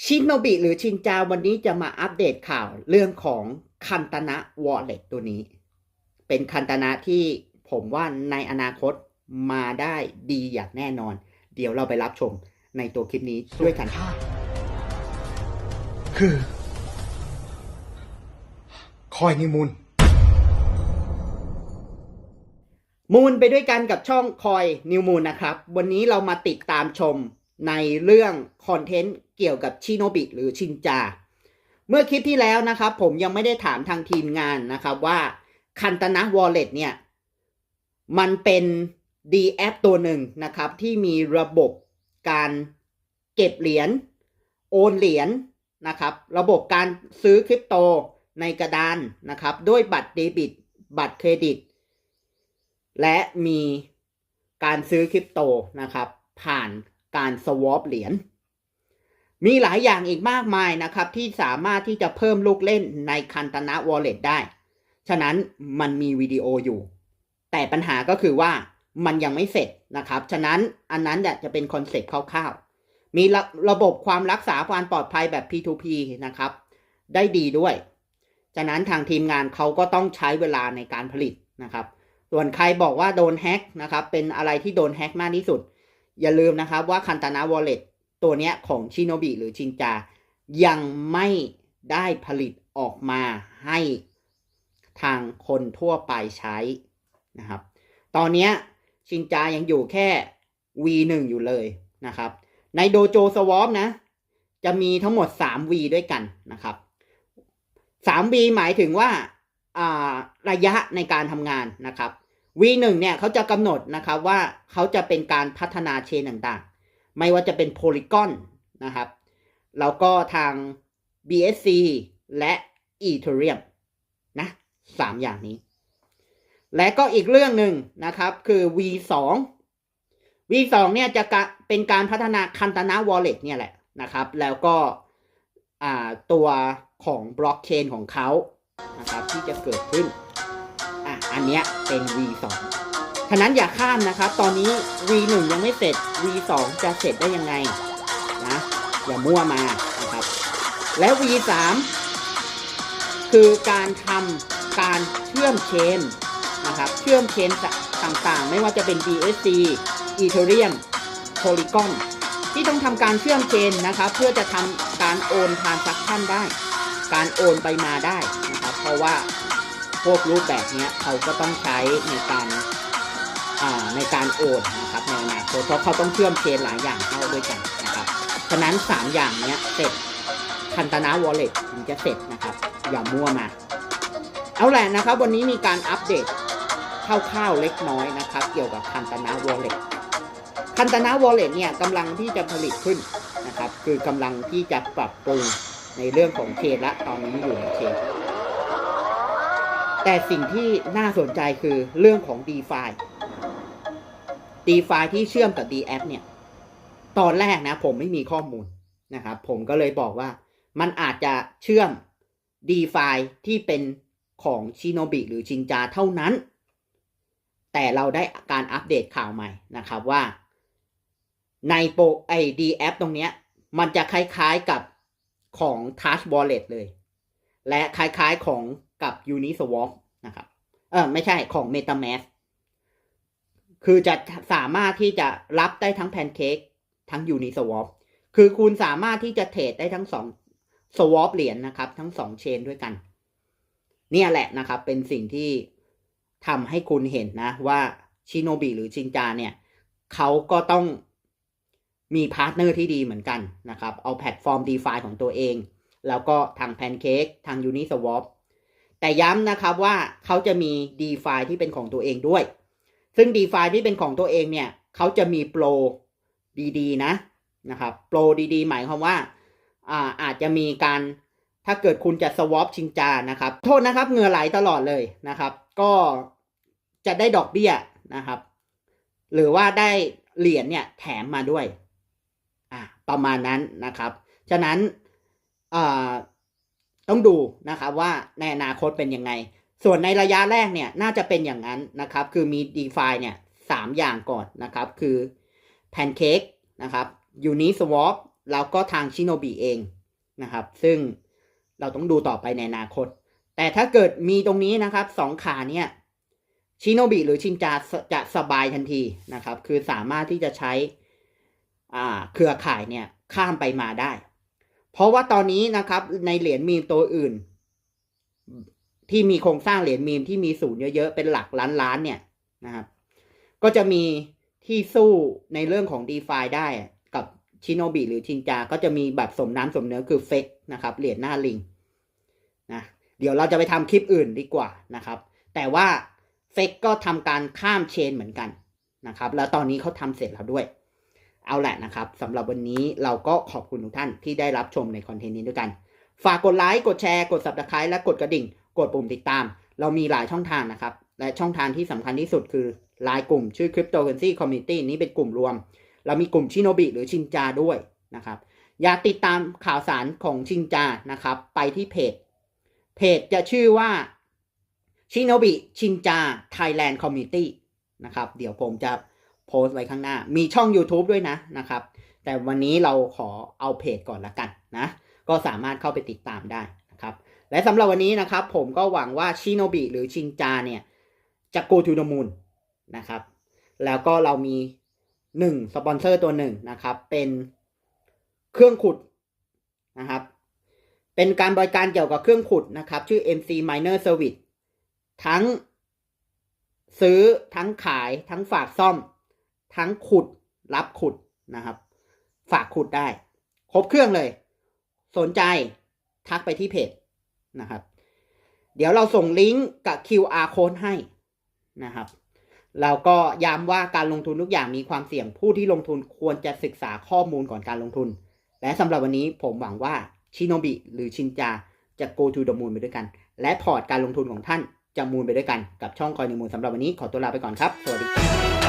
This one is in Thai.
ชินโนบิหรือชินจาวันนี้จะมาอัปเดตข่าวเรื่องของคันตนะวอลเล็ตตัวนี้ เป็นคันตนะที่ผมว่าในอนาคตมาได้ดีอย่างแน่นอน เดี๋ยวเราไปรับชมในตัวคลิปนี้ด้วยกันคือ คอยนิมูลมูลไปด้วยกันกับช่องคอยนิวมูลนะครับ วันนี้เรามาติดตามชม ในเรื่องคอนเทนต์เกี่ยวกับชิโนบิหรือชินจา เมื่อคลิปที่แล้วนะครับผมยังไม่ได้ถามทางทีมงานนะครับว่าคันตนะวอลเล็ตเนี่ยมันเป็น D แอปตัวหนึ่งนะครับ ที่มีระบบการเก็บเหรียญโอนเหรียญนะครับ ระบบการซื้อคริปโตในกระดานนะครับ ด้วยบัตรเดบิต บัตรเครดิต และมีการซื้อคริปโตนะครับ ผ่าน การสวอปเหรียญมีหลายอย่างอีกมากมายนะครับ ที่สามารถที่จะเพิ่มลูกเล่นในคันตนะวอลเล็ตได้ ฉะนั้นมันมีวิดีโออยู่ แต่ปัญหาก็คือว่ามันยังไม่เสร็จนะครับ ฉะนั้นอันนั้นจะเป็นคอนเซ็ปต์คร่าวๆ มีระระบบความรักษาความปลอดภัยแบบ P2P นะครับ ได้ดีด้วย ฉะนั้นทางทีมงานเขาก็ต้องใช้เวลาในการผลิตนะครับ ส่วนใครบอกว่าโดนแฮ็กนะครับ เป็นอะไรที่โดนแฮ็กมากที่สุด อย่าลืมนะครับว่าคันตานาวอลเล็ตตัวเนี้ยของชิโนบิหรือชินจา ยังไม่ได้ผลิตออกมาให้ทางคนทั่วไปใช้นะครับ ตอนเนี้ยชินจายังอยู่แค่ V1 อยู่เลยนะครับ ในโดโจสวอปนะ จะมีทั้งหมด 3V ด้วยกันนะครับ 3V หมายถึงว่าอ่าระยะในการทำงานนะครับ V1 เนี่ยเขาจะกำหนดนะครับว่าเขาจะเป็นการพัฒนาเชนต่างๆ ไม่ว่าจะเป็นโพลีกอนนะครับ แล้วก็ทาง BSC และ Ethereum นะสามอย่างนี้ และก็อีกเรื่องหนึ่งนะครับคือ V2 V2 เนี่ยจะเป็นการพัฒนาคันตนา Wallet เนี่ยแหละนะครับ แล้วก็ตัวของบล็อกเชนของเขานะครับที่จะเกิดขึ้น อะอันเนี้ยเป็น V2 ฉะนั้นอย่าข้ามนะครับ ตอนนี้ V1 ยังไม่เสร็จ V2 จะเสร็จได้ยังไงนะอย่ามั่วมานะครับ แล้ว V3 คือการทำการเชื่อมเชนนะครับ เชื่อมเชนต่างๆ ไม่ว่าจะเป็น BSC Ethereum Polygon ที่ต้องทำการเชื่อมเชนนะครับ เพื่อจะทำการโอน transaction ได้ การโอนไปมาได้นะครับ เพราะว่า พวกรูปแบบนี้เขาก็ต้องใช้ในการอ่าในการโอนนะครับในอนาคตเพราะเขาต้องเชื่อมเชนหลายอย่างเข้าด้วยกันนะครับฉะนั้น 3 อย่างนี้เสร็จคันตนาวอลเล็ตถึงจะเสร็จนะครับ อย่ามั่วมาเอาแหละนะครับ วันนี้มีการอัปเดตคร่าวๆเล็กน้อยนะครับ เกี่ยวกับคันตนาวอลเล็ตคันตนาวอลเล็ตเนี่ยกำลังที่จะผลิตขึ้นนะครับ คือกำลังที่จะปรับปรุงในเรื่องของเชนละตอนนี้อยู่ในเชน แต่สิ่งที่น่าสนใจคือเรื่องของ d e f i d e f i ที่เชื่อมกับ d a p เนี่ย ตอนแรกนะ ผมไม่มีข้อมูลนะครับ ผมก็เลยบอกว่ามันอาจจะเชื่อม d e f i ที่เป็นของชิโนบิหรือชินจาเท่านั้น แต่เราได้การอัปเดตข่าวใหม่นะครับว่า ในโปรไอดีแอปตรงเนี้ย มันจะคล้ายๆกับของ Touch Wallet เลย และคล้ายๆของ กับ Uniswap นะครับ เออไม่ใช่ของ MetaMask คือจะสามารถที่จะรับได้ทั้ง Pancake ทั้ง Uniswap คือคุณสามารถที่จะเทรดได้ทั้งสอง swap เหรียญนะครับ ทั้งสองเชนด้วยกัน เนี่ยแหละนะครับ เป็นสิ่งที่ทำให้คุณเห็นนะว่าชิโนบิหรือชินจาเนี่ยเขาก็ต้องมีพาร์ทเนอร์ที่ดีเหมือนกันนะครับ เอาแพลตฟอร์ม d e f i ของตัวเอง แล้วก็ทาง Pancake ทาง Uniswap แต่ย้ำนะครับว่าเขาจะมี d e f i ที่เป็นของตัวเองด้วย ซึ่ง d e f i ที่เป็นของตัวเองเนี่ยเขาจะมีโปรดีๆนะนะครับโปรดีๆ หมายความว่าอ่าอาจจะมีการถ้าเกิดคุณจะ swap ชิงจานะครับ โทษนะครับเงื่อไหลตลอดเลยนะครับ ก็จะได้ดอกเบี้ยนะครับ หรือว่าได้เหรียญเนี่ยแถมมาด้วย อ่าประมาณนั้นนะครับ ฉะนั้นอ่า ต้องดูนะครับว่าในอนาคตเป็นยังไง ส่วนในระยะแรกเนี่ยน่าจะเป็นอย่างนั้นนะครับ คือมี d e f i เนี่ยสามอย่างก่อนนะครับ คือ Pancake นะครับ Uniswap แล้วก็ทางชิโนบิเองนะครับ ซึ่งเราต้องดูต่อไปในอนาคต แต่ถ้าเกิดมีตรงนี้นะครับสองขาเนี่ยชิโนบิหรือชินจาจะสบายทันทีนะครับ คือสามารถที่จะใช้เครือข่ายเนี่ยข้ามไปมาได้ เพราะว่าตอนนี้นะครับในเหรียญมีมตัวอื่น ที่มีโครงสร้างเหรียญมีมที่มีศูนย์เยอะๆเป็นหลักล้านล้านๆเนี่ยนะครับ ก็จะมีที่สู้ในเรื่องของ d e f าได้กับชิโนบิหรือชินจาก็จะมีแบบสมน้ำสมเนื้อคือเฟกนะครับเหรียญหน้าลิงนะเดี๋ยวเราจะไปทำคลิปอื่นดีกว่านะครับ แต่ว่าเฟกก็ทำการข้ามเชนเหมือนกันนะครับ แล้วตอนนี้เขาทำเสร็จแล้วด้วย เอาแหละนะครับสำหรับวันนี้เราก็ขอบคุณทุกท่านที่ได้รับชมในคอนเทนต์นี้ด้วยกัน ฝากกดไลค์ กดแชร์ กด subscribe และกดกระดิ่ง กดปุ่มติดตาม เรามีหลายช่องทางนะครับ และช่องทางที่สำคัญที่สุดคือไลน์กลุ่มชื่อ Cryptocurrency Community นี้เป็นกลุ่มรวม เรามีกลุ่มชิโนบิหรือชินจาด้วยนะครับ อยากติดตามข่าวสารของชินจานะครับ ไปที่เพจ เพจจะชื่อว่าชิโนบิชินจา Thailand Community นะครับ เดี๋ยวผมจะ โพสต์ไว้ข้างหน้า มีช่อง YouTube ด้วยนะนะครับ แต่วันนี้เราขอเอาเพจก่อนละกันนะ ก็สามารถเข้าไปติดตามได้นะครับ และสำหรับวันนี้นะครับ ผมก็หวังว่าชิโนบิหรือชินจาเนี่ย จะ go to the moon นะครับ แล้วก็เรามีหนึ่งสปอนเซอร์ตัวหนึ่งนะครับ เป็นเครื่องขุดนะครับ เป็นการบริการเกี่ยวกับเครื่องขุดนะครับ ชื่อ MC Miner Service ทั้งซื้อทั้งขายทั้งฝากซ่อม ทั้งขุดรับขุดนะครับ ฝากขุดได้ ครบเครื่องเลย สนใจทักไปที่เพจนะครับ เดี๋ยวเราส่งลิงก์กับ QR code ให้นะครับแล้วก็ย้ำว่าการลงทุนทุกอย่างมีความเสี่ยงผู้ที่ลงทุนควรจะศึกษาข้อมูลก่อนการลงทุน และสำหรับวันนี้ผมหวังว่าชิโนบิหรือชินจาจะ go to the moon ไปด้วยกัน และพอร์ตการลงทุนของท่านจะมูนไปด้วยกันกับช่องคอยนิมูลสำหรับวันนี้ขอตัวลาไปก่อนครับ สวัสดีครับ